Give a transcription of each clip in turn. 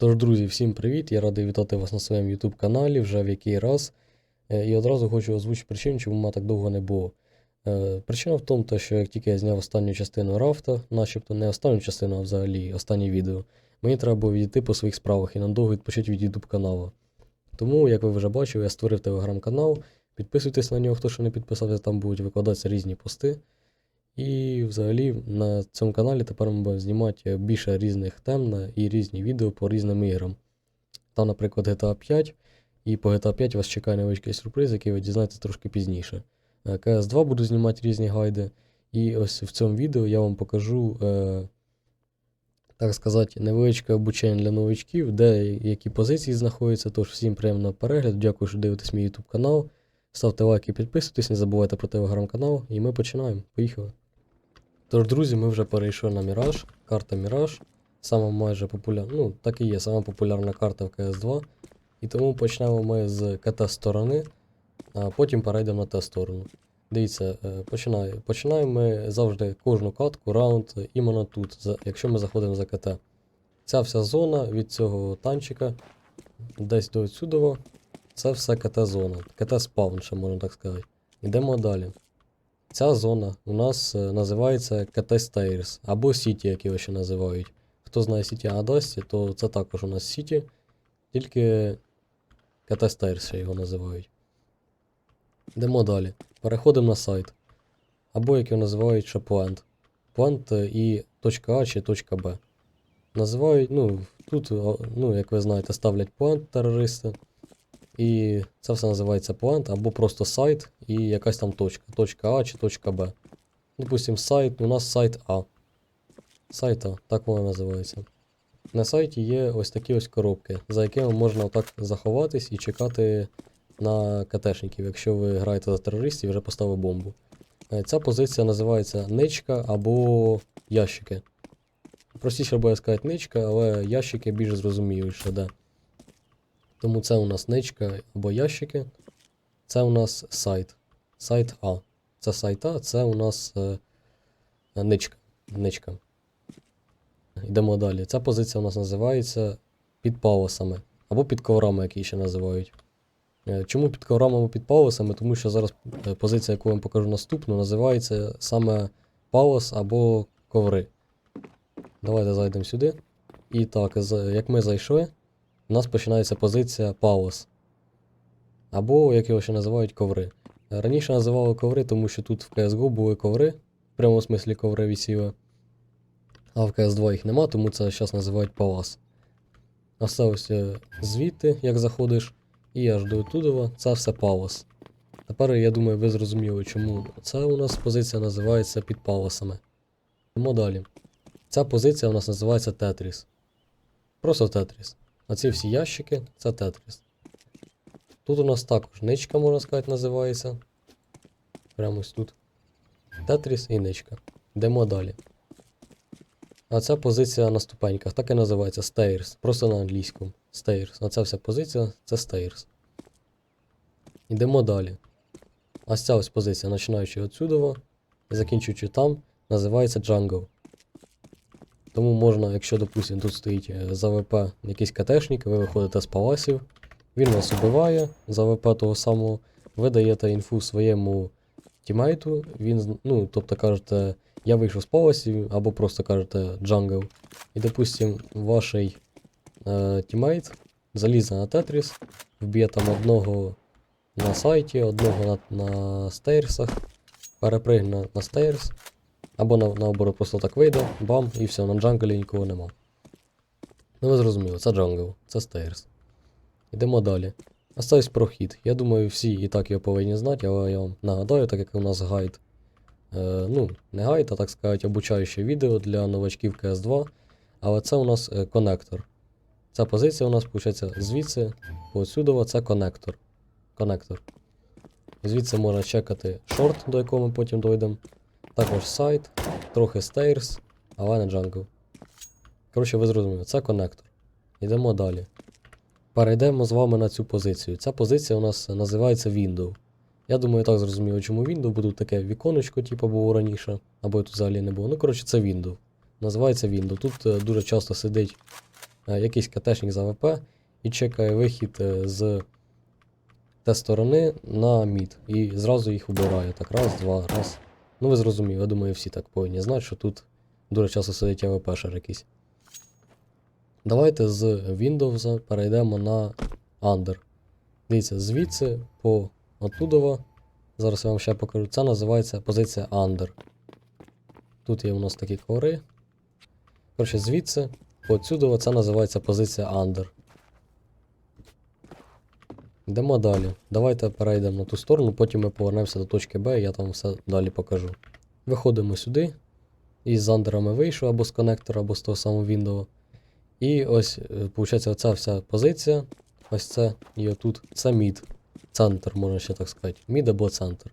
Тож, друзі, всім привіт! Я радий вітати вас на своєму YouTube каналі вже в який раз. Е, І одразу хочу озвучити причину, чому мене так довго не було. Е, Причина в тому, що як тільки я зняв останню частину рафта, начебто не останню частину, а взагалі останнє відео, мені треба було відійти по своїх справах і надовго відпочити від YouTube каналу. Тому, як ви вже бачили, я створив телеграм-канал. Підписуйтесь на нього, хто ще не підписався, там будуть викладатися різні пости. І взагалі на цьому каналі тепер ми будемо знімати більше різних тем і різні відео по різним іграм. Там, наприклад, GTA 5, і по GTA 5 вас чекає невеличкий сюрприз, який ви дізнаєтесь трошки пізніше. Е, CS2 буду знімати різні гайди, і ось в цьому відео я вам покажу, е, так сказати, невеличке обучення для новичків, де які позиції знаходяться. Тож всім приємного перегляду. Дякую, що дивитесь мій YouTube канал. Ставте лайки, підписуйтесь, не забувайте про телеграм-канал, і ми починаємо. Поїхали. Тож, друзі, ми вже перейшли на Міраж, карта Міраж. Сама майже популярна, ну, так і є, сама популярна карта в CS2. І тому почнемо ми з КТ сторони, а потім перейдемо на Т сторону. Дивіться, е, починає. починаємо ми завжди кожну катку, раунд іменно тут, якщо ми заходимо за КТ. Ця вся зона від цього танчика десь до відсюди, це все КТ-зона. КТ-спаун, ще можна так сказати. Йдемо далі. Ця зона у нас е, називається КТ Stairs або Сіті, як його ще називають. Хто знає Сіті Адасті, то це також у нас Сіті, тільки КТ Stairs ще його називають. Йдемо далі. Переходимо на сайт. Або як його називають ще Point. Point е, і точка А чи точка Б. Називають, ну, тут, ну, як ви знаєте, ставлять point терористи. І це все називається point, або просто сайт і якась там точка. Точка А чи точка Б. Допустим, сайт, у нас сайт А. Сайт А, так воно називається. На сайті є ось такі ось коробки, за якими можна отак заховатись і чекати на КТшників, якщо ви граєте за терористів і вже поставили бомбу. Е, Ця позиція називається ничка або ящики. Простіше буде сказати ничка, але ящики більш зрозуміліше, де. Тому це у нас ничка або ящики. Це у нас сайт. Сайт А. Це сайт А, це у нас е, ничка. ничка. Йдемо далі. Ця позиція у нас називається під паусами. Або під коврами, які ще називають. Е, Чому під коврами або під паусами? Тому що зараз е, позиція, яку я вам покажу наступну, називається саме паус або коври. Давайте зайдемо сюди. І так, як ми зайшли, у нас починається позиція паус. Або, як його ще називають, коври. Раніше називали коври, тому що тут в CSGO були коври, в прямому смислі коври висіли. А в CS2 їх нема, тому це зараз називають палас. Остався звідти, як заходиш, і аж до Тудова, це все палас. Тепер я думаю, ви зрозуміли, чому це у нас позиція називається під паласами. Йдемо далі. Ця позиція у нас називається Тетріс. Просто Тетріс. А ці всі ящики це Тетріс. Тут у нас також ничка, можна сказати, називається. Прямо ось тут. Тетріс і ничка. Йдемо далі. А ця позиція на ступеньках так і називається Stairs. Просто на англійському. Stairs. А ця вся позиція це Stairs. Йдемо далі. А ця ось позиція, починаючи отсюди і закінчуючи там, називається Jungle. Тому можна, якщо, допустимо, тут стоїть е, за ВП якийсь КТшник, ви виходите з паласів, він вас убиває за ВП того самого, ви даєте інфу своєму тімейту, він, ну, тобто кажете, я вийшов з паласів, або просто кажете джангл. І, допустим, ваш е, тімейт залізе на Тетріс, вб'є там одного на сайті, одного на, на стейрсах, перепригне на стейрс, або на, наоборот просто так вийде, бам, і все, на джанглі нікого нема. Ну ви зрозуміли, це джангл, це стейрс. Йдемо далі. Остаюсь прохід. Я думаю, всі і так його повинні знати, але я вам нагадаю, так як у нас гайд. Е, ну, не гайд, а так сказати, обучаюче відео для новачків CS2. Але це у нас е, конектор. Ця позиція у нас, виходить, звідси, посюдова, це конектор. Конектор. Звідси можна чекати шорт, до якого ми потім дойдемо. Також сайт, трохи стейрс, але не джангл. Коротше, ви зрозуміли, це конектор. Йдемо далі. Перейдемо з вами на цю позицію. Ця позиція у нас називається Window. Я думаю, так зрозуміло, чому Window, бо тут таке віконечко, типу, було раніше, або тут взагалі не було. Ну, коротше, це Window. Називається Window. Тут е, дуже часто сидить е, якийсь КТшник з АВП і чекає вихід е, з те сторони на мід. І зразу їх вбирає. Так, раз, два, раз. Ну ви зрозуміли, я думаю, всі так повинні знати, що тут дуже часто сидить АВПшер якийсь. Давайте з Windows перейдемо на Under. Дивіться, звідси по оттудова. Зараз я вам ще покажу. Це називається позиція Under. Тут є у нас такі коври. Коротше, звідси, отсюдова, це називається позиція Under. Йдемо далі. Давайте перейдемо на ту сторону, потім ми повернемося до точки Б, я там все далі покажу. Виходимо сюди. І з андерами вийшов або з коннектора, або з того самого Windows. І ось, виходить, оця вся позиція. Ось це і отут. Це мід. Центр, можна ще так сказати. Мід або центр.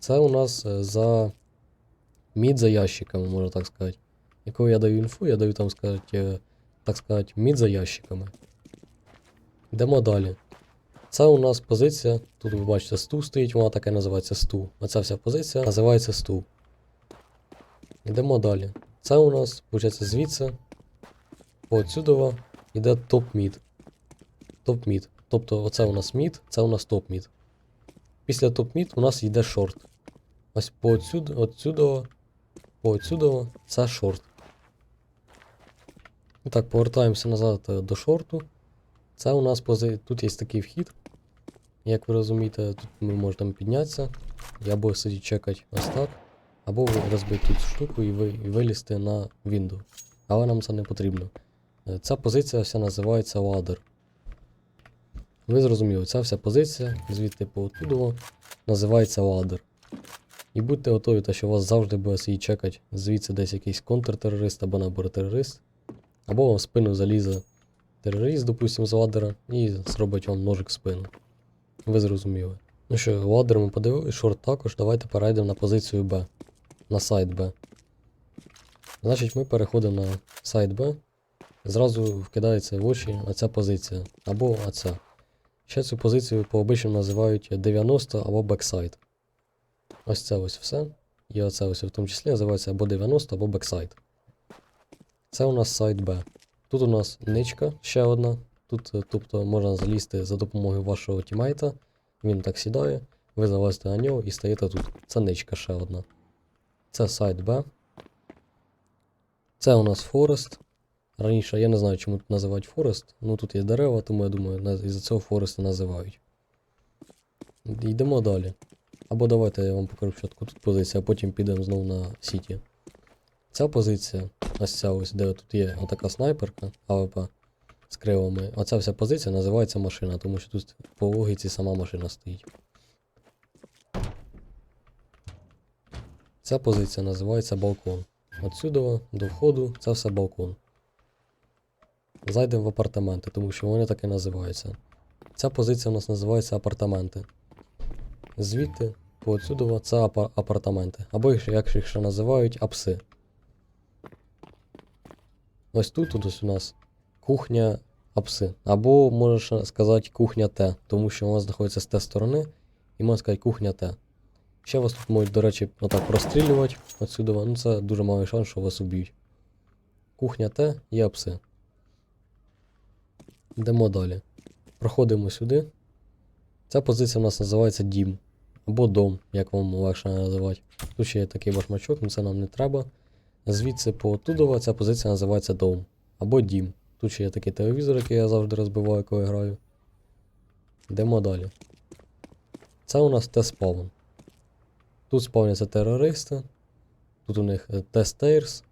Це у нас е, за мід за ящиками, можна так сказати. І я даю інфу, я даю там сказати, е, так сказати, мід за ящиками. Йдемо далі. Це у нас позиція. Тут ви бачите, сту стоїть, вона таке називається сту. Оця вся позиція називається сту. Йдемо далі. Це у нас, виходить, звідси. Отсюдова йде топ-мід. Топ-мід. Тобто оце у нас мід, це у нас топ-мід. Після топ-мід у нас йде шорт. Ось по отсюдова, по отсюдова це шорт. І так, повертаємося назад е, до шорту. Це у нас пози... тут є такий вхід. Як ви розумієте, тут ми можемо піднятися. Я буду сидіти чекати ось так. Або розбити тут штуку і, ви... і вилізти на Windows. Але нам це не потрібно. Е, Ця позиція вся називається ladder. Ви зрозуміли, ця вся позиція, звідти по отудово, називається ladder. І будьте готові, те, що вас завжди буде сидіти чекати звідси десь якийсь контртерорист або набор терорист. Або вам в спину залізе терорист, допустим, з ладера, і зробить вам ножик в спину. Ви зрозуміли. Ну що, ладер ми подивилися, шорт також, давайте перейдемо на позицію Б. На сайт Б. Значить, ми переходимо на сайт Б. Зразу вкидається в очі оця позиція. Або оця. Ще цю позицію по обичному називають 90 або бексайд. Ось це ось все. І оце ось в тому числі називається або 90, або бексайд. Це у нас сайт Б. Тут у нас ничка ще одна. Тут, е, тобто, можна залізти за допомогою вашого тімейта. Він так сідає, ви залазите на нього і стаєте тут. Це ничка ще одна. Це сайт Б. Це у нас Форест. Раніше я не знаю, чому тут називають Форест. Ну тут є дерева, тому я думаю, із-за цього Форест і називають. Йдемо далі. Або давайте я вам покажу спочатку тут позиція, а потім підемо знову на Сіті. Ця позиція, ось ця ось, де тут є отака снайперка АВП з кривами. Оця вся позиція називається машина, тому що тут по логіці сама машина стоїть. Ця позиція називається балкон. Отсюди до входу це все балкон. Зайдемо в апартаменти, тому що вони так і називаються. Ця позиція у нас називається апартаменти. Звідти по отсюди це апа- апартаменти. Або їх, як їх ще називають, апси. Ось тут, тут ось у нас кухня апси. Або можеш сказати кухня Т, тому що вона знаходиться з Т сторони, і можна сказати кухня Т. Ще вас тут можуть, до речі, отак розстрілювати отсюди. Ну це дуже малий шанс, що вас уб'ють. Кухня Т і апси. Йдемо далі. Проходимо сюди. Ця позиція у нас називається дім. Або дом, як вам легше називати. Тут ще є такий башмачок, але це нам не треба. Звідси по Тудова ця позиція називається дом. Або дім. Тут ще є такий телевізор, який я завжди розбиваю, коли граю. Йдемо далі. Це у нас Т-спаун. Тут спавняться терористи. Тут у них е, Т-стейрс.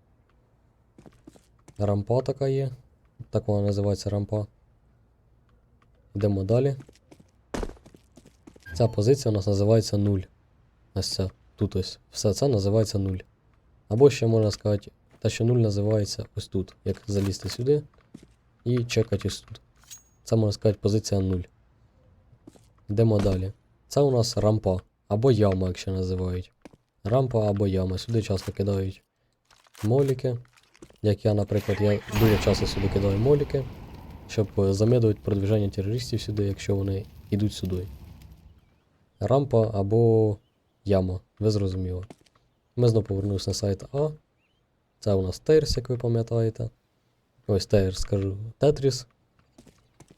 Рампа така є. Так вона називається рампа. Йдемо далі. Ця позиція у нас називається 0. Ось ця. Тут ось. Все це називається 0. Або ще можна сказати, те, що 0 називається ось тут. Як залізти сюди і чекати ось тут. Це можна сказати позиція 0. Йдемо далі. Це у нас рампа. Або яма, якщо називають. Рампа або яма. Сюди часто кидають моліки. Як я, наприклад, я дуже часто сюди кидаю моліки, щоб е, замедлити продвіження терористів сюди, якщо вони йдуть сюди. Рампа або яма, ви зрозуміли. Ми знову повернулися на сайт А. Це у нас Тейрс, як ви пам'ятаєте. Ось тепер скажу Тетріс.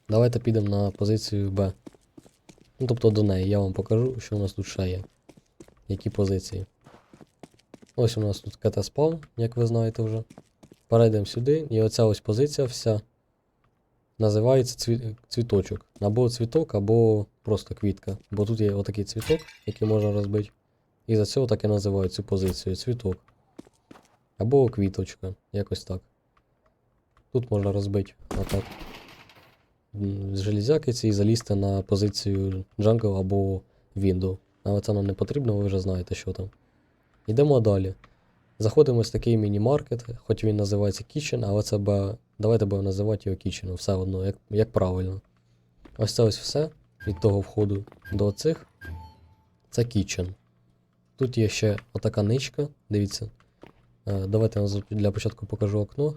Давайте підемо на позицію Б. Ну, тобто до неї я вам покажу, що у нас тут ще є. Які позиції. Ось у нас тут КТ спаун, як ви знаєте вже. Перейдемо сюди, і оця ось позиція вся називається цві... цвіточок. Або цвіток, або просто квітка. Бо тут є отакий цвіток, який можна розбити. І за цього так і називають цю позицію цвіток. Або квіточка, якось так. Тут можна розбити отак. м, З железяки ці і залізти на позицію Jungle або Window. Але це нам не потрібно, ви вже знаєте, що там. Йдемо далі. Заходимо в такий міні-маркет, хоч він називається Kitchen, але це б... давайте будемо називати його Kitchen, все одно, як, як правильно. Ось це ось все від того входу до цих. Це Kitchen. Тут є ще отака ничка, дивіться. Е, Давайте я для початку покажу окно.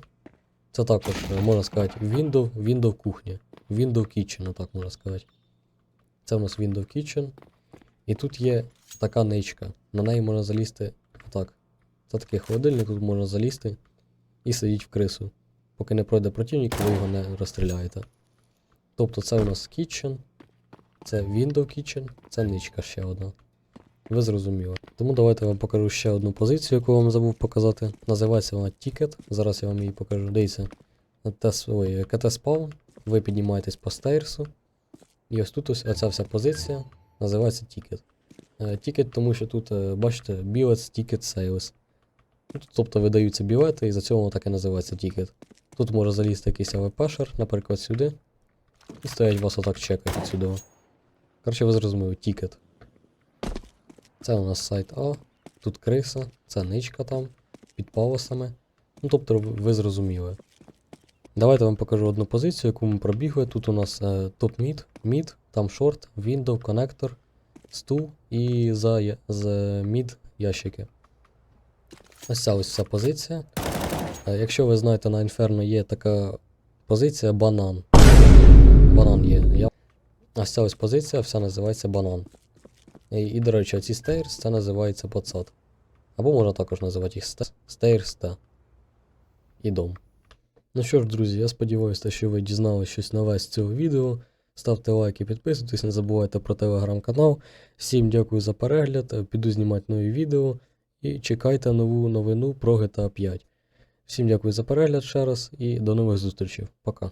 Це також, е, можна сказати, Window, Window кухня. Window Kitchen, так можна сказати. Це у нас Window Kitchen. І тут є така ничка. На неї можна залізти отак. Це такий холодильник, тут можна залізти і сидіти в крису. Поки не пройде противник, ви його не розстріляєте. Тобто це у нас Kitchen, це Window Kitchen, це ничка ще одна. Ви зрозуміли. Тому давайте я вам покажу ще одну позицію, яку я вам забув показати. Називається вона Ticket. Зараз я вам її покажу. Дивіться. КТ Spawn. Ви піднімаєтесь по стейрсу. І ось тут ось оця вся позиція називається Ticket. Ticket, тому що тут, е, бачите, Ticket Sales. Ну, Тобто видаються білети, і за цього воно так і називається Ticket. Тут може залізти якийсь АВПшер, наприклад, сюди. І стоять вас отак чекають сюди. Коротше, ви зрозуміли, Ticket. Це у нас сайт А, тут криса, це ничка там, під павосами. Ну, тобто ви- зрозуміли. Давайте вам покажу одну позицію, яку ми пробігли. Тут у нас е, топ мід, мід, там шорт, window, коннектор, стул і за, я- з мід ящики. Ось ця ось вся позиція. Е, Якщо ви знаєте, на Inferno є така позиція банан. Банан є. Я... Ось ця ось позиція, вся називається банан. І, до речі, ці стейрс це називається подсад. Або можна також називати їх стейрс та і дом. Ну що ж, друзі, я сподіваюся, що ви дізналися щось нове з цього відео. Ставте лайки, підписуйтесь, не забувайте про телеграм-канал. Всім дякую за перегляд. Піду знімати нові відео і чекайте нову новину про GTA 5. Всім дякую за перегляд ще раз і до нових зустрічей. Пока.